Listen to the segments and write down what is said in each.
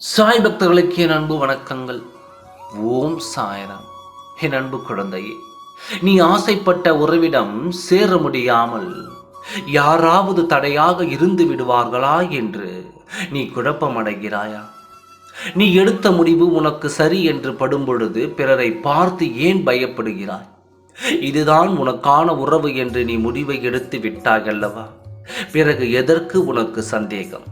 சாய் பக்தர்களுக்கு என் அன்பு வணக்கங்கள். ஓம் சாயராம். என் அன்பு குழந்தையே நீ ஆசைப்பட்ட உறவிடம் சேர முடியாமல் யாராவது தடையாக இருந்து விடுவார்களா என்று நீ குழப்பமடைகிறாயா? நீ எடுத்த முடிவு உனக்கு சரி என்று படும்பொழுது பிறரை பார்த்து ஏன் பயப்படுகிறாய்? இதுதான் உனக்கான உறவு என்று நீ முடிவை எடுத்து விட்டாயல்லவா பிறகு எதற்கு உனக்கு சந்தேகம்?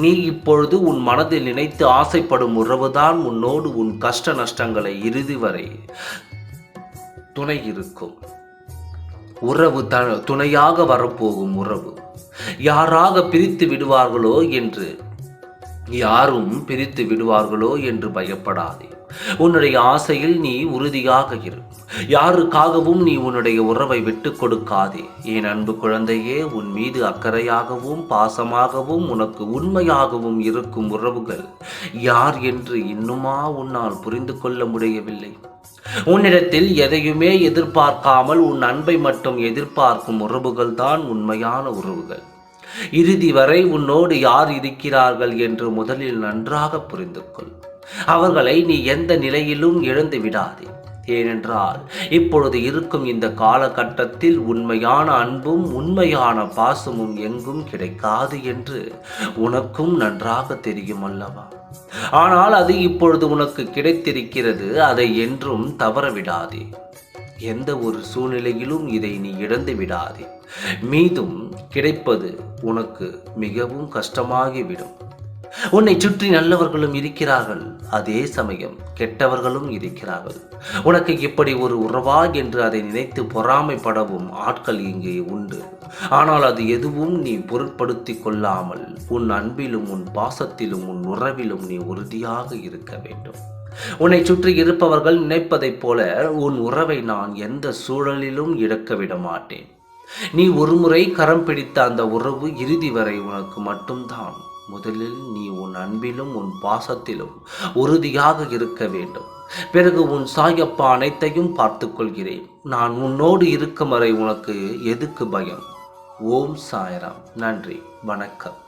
நீ இப்பொழுது உன் மனதில் நினைத்து ஆசைப்படும் உறவுதான் உன்னோடு உன் கஷ்ட நஷ்டங்களை இறுதி வரை துணை இருக்கும். உறவு த துணையாக வரப்போகும் உறவு. யாராக பிரித்து விடுவார்களோ என்று யாரும் பிரித்து விடுவார்களோ என்று பயப்படாதே. உன்னுடைய ஆசையில் நீ உறுதியாக இரு. யாருக்காகவும் நீ உன்னுடைய உறவை விட்டு கொடுக்காதே. என் அன்பு குழந்தையே உன் மீது அக்கறையாகவும் பாசமாகவும் உனக்கு உண்மையாகவும் இருக்கும் உறவுகள் யார் என்று இன்னுமா உன்னால் புரிந்து கொள்ள முடியவில்லை. உன்னிடத்தில் எதையுமே எதிர்பார்க்காமல் உன் அன்பை மட்டும் எதிர்பார்க்கும் உறவுகள் தான் உண்மையான உறவுகள். இறுதி வரை உன்னோடு யார் இருக்கிறார்கள் என்று முதலில் நன்றாக புரிந்து கொள். அவர்களை நீ எந்த நிலையிலும் இழந்து விடாதே. ஏனென்றால் இப்பொழுது இருக்கும் இந்த காலகட்டத்தில் உண்மையான அன்பும் உண்மையான பாசமும் எங்கும் கிடைக்காது என்று உனக்கும் நன்றாக தெரியும் அல்லவா ஆனால் அது இப்பொழுது உனக்கு கிடைத்திருக்கிறது அதை என்றும் தவறவிடாதே. எந்த ஒரு சூழ்நிலையிலும் இதை நீ இழந்து விடாதே. மீதும் கிடைப்பது உனக்கு மிகவும் கஷ்டமாகிவிடும். உன்னை சுற்றி நல்லவர்களும் இருக்கிறார்கள். அதே சமயம் கெட்டவர்களும் இருக்கிறார்கள். உனக்கு இப்படி ஒரு உறவா என்று அதை நினைத்து பொறாமைப்படவும் ஆட்கள் இங்கே உண்டு. ஆனால் அது எதுவும் நீ பொருட்படுத்தி கொள்ளாமல் உன் அன்பிலும் உன் பாசத்திலும் உன் உறவிலும் நீ உறுதியாக இருக்க வேண்டும். உன்னை சுற்றி இருப்பவர்கள் நினைப்பதைப் போல உன் உறவை நான் எந்த சூழலிலும் இழக்க விட மாட்டேன். நீ ஒருமுறை கரம் பிடித்த அந்த உறவு இறுதி வரை உனக்கு மட்டும்தான். முதலில் நீ உன் அன்பிலும் உன் பாசத்திலும் உறுதியாக இருக்க வேண்டும். பிறகு உன் சாயப்பா அனைத்தையும் பார்த்து கொள்கிறேன் நான் உன்னோடு இருக்கும் வரை உனக்கு எதுக்கு பயம்? ஓம் சாயராம். நன்றி. வணக்கம்.